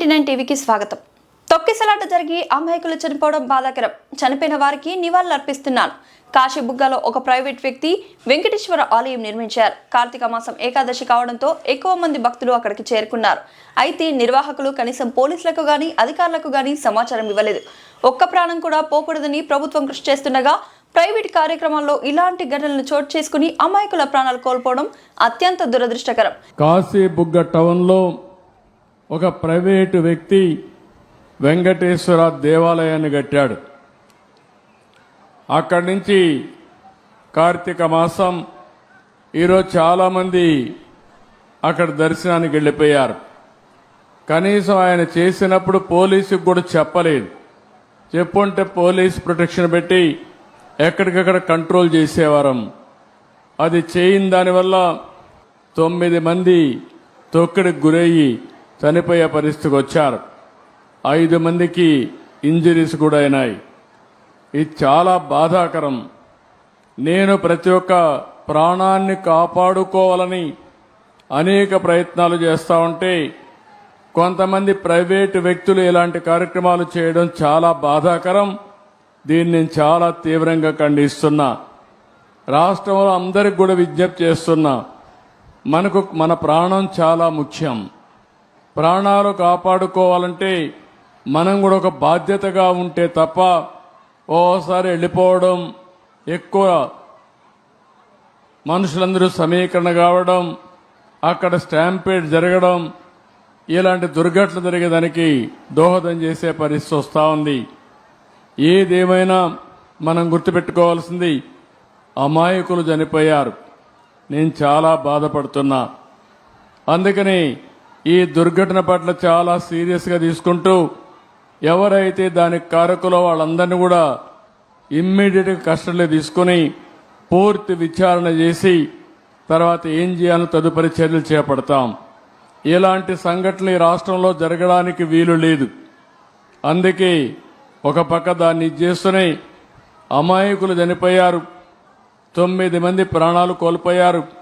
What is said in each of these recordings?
Nine టీవీకి స్వాగతం. తొక్కిసలాట జరిగి అమాయకులు చనిపోవడం బాధాకరం. చనిపోయిన వారికి నివాళులు అర్పిస్తున్నాను కాశీబుగ్గలో ఒక ప్రైవేట్ వ్యక్తి వెంకటేశ్వర ఆలయం నిర్మించారు. కార్తీక మాసం ఏకాదశి కావడంతో ఎక్కువ మంది భక్తులు అక్కడికి చేరుకున్నారు. అయితే నిర్వాహకులు కనీసం పోలీసులకు గాని అధికారులకు గాని సమాచారం ఇవ్వలేదు. ఒక్క ప్రాణం కూడా పోకూడదని ప్రభుత్వం కృషి చేస్తుండగా ప్రైవేట్ కార్యక్రమాల్లో ఇలాంటి ఘటనలు చోటు చేసుకుని అమాయకుల ప్రాణాలు కోల్పోవడం అత్యంత దురదృష్టకరం. కాశీబుగ్గ టౌన్లో ఒక ప్రైవేటు వ్యక్తి వెంకటేశ్వర దేవాలయాన్ని కట్టాడు. అక్కడి నుంచి కార్తీక మాసం ఈరోజు చాలామంది అక్కడ దర్శనానికి వెళ్ళిపోయారు. కనీసం ఆయన చేసినప్పుడు పోలీసుకు కూడా చెప్పలేదు. చెప్పుంటే పోలీస్ ప్రొటెక్షన్ పెట్టి ఎక్కడికక్కడ కంట్రోల్ చేసేవారం. అది చేయని దానివల్ల తొమ్మిది మంది తొక్కడికి గురయ్యి చనిపోయే పరిస్థితికి వచ్చారు. ఐదు మందికి ఇంజరీస్ కూడా అయినాయి. ఇది చాలా బాధాకరం. నేను ప్రతి ఒక్క ప్రాణాన్ని కాపాడుకోవాలని అనేక ప్రయత్నాలు చేస్తూ ఉంటే కొంతమంది ప్రైవేటు వ్యక్తులు ఇలాంటి కార్యక్రమాలు చేయడం చాలా బాధాకరం. దీన్ని నేను చాలా తీవ్రంగా ఖండిస్తున్నా. రాష్ట్రంలో అందరికి కూడా విజ్ఞప్తి చేస్తున్నా. మనకు మన ప్రాణం చాలా ముఖ్యం. ప్రాణాలు కాపాడుకోవాలంటే మనం కూడా ఒక బాధ్యతగా ఉంటే తప్ప ఓసారి వెళ్ళిపోవడం ఎక్కువ మనుషులందరూ సమీకరణ కావడం అక్కడ స్టాంపేడ్ జరగడం ఇలాంటి దుర్ఘటనలు జరిగేదానికి దోహదం చేసే పరిస్థితి వస్తూ ఉంది. ఏదేమైనా మనం గుర్తుపెట్టుకోవాల్సింది అమాయకులు చనిపోయారు. నేను చాలా బాధపడుతున్నా. అందుకని ఈ దుర్ఘటన పట్ల చాలా సీరియస్గా తీసుకుంటూ ఎవరైతే దానికి కారకులో వాళ్ళందరినీ కూడా ఇమ్మీడియట్గా కస్టడీలో తీసుకుని పూర్తి విచారణ చేసి తర్వాత ఏం చేయాలో తదుపరి చర్యలు చేపడతాం. ఇలాంటి సంఘటనలు ఈ రాష్ట్రంలో జరగడానికి వీలు లేదు. అందుకే ఒక పక్క దాన్ని చేస్తూనే అమాయకులు చనిపోయారు. తొమ్మిది మంది ప్రాణాలు కోల్పోయారు.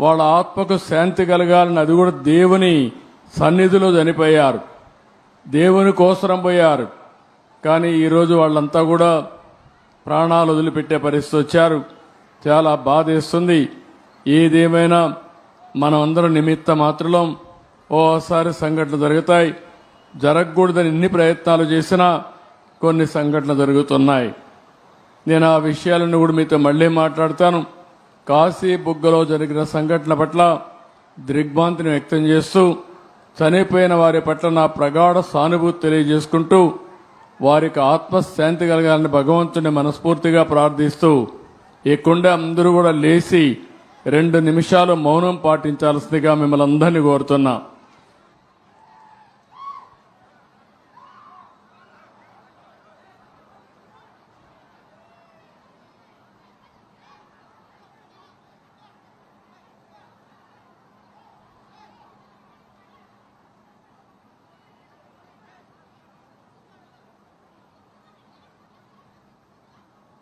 వాళ్ళ ఆత్మకు శాంతి కలగాలని అది కూడా దేవుని సన్నిధిలో చనిపోయారు. దేవుని కోసరం పోయారు. కానీ ఈరోజు వాళ్ళంతా కూడా ప్రాణాలు వదిలిపెట్టే పరిస్థితి వచ్చారు. చాలా బాధేస్తుంది ఏదేమైనా మనం అందరం నిమిత్త మాత్రలో ఓసారి సంఘటనలు జరుగుతాయి. జరగకూడదని ఎన్ని ప్రయత్నాలు చేసినా కొన్ని సంఘటనలు జరుగుతున్నాయి. నేను ఆ విషయాలను కూడా మీతో మళ్ళీ మాట్లాడతాను. కాశీ బుగ్గలో జరిగిన సంఘటన పట్ల దిగ్భాంతిని వ్యక్తం చేస్తూ చనిపోయిన వారి పట్ల నా ప్రగాఢ సానుభూతి తెలియజేసుకుంటూ వారికి ఆత్మశాంతి కలగాలని భగవంతుని మనస్ఫూర్తిగా ప్రార్థిస్తూ ఈ కుండ అందరూ కూడా లేచి రెండు నిమిషాలు మౌనం పాటించాల్సిందిగా మిమ్మల్ని అందరినీ కోరుతున్నా.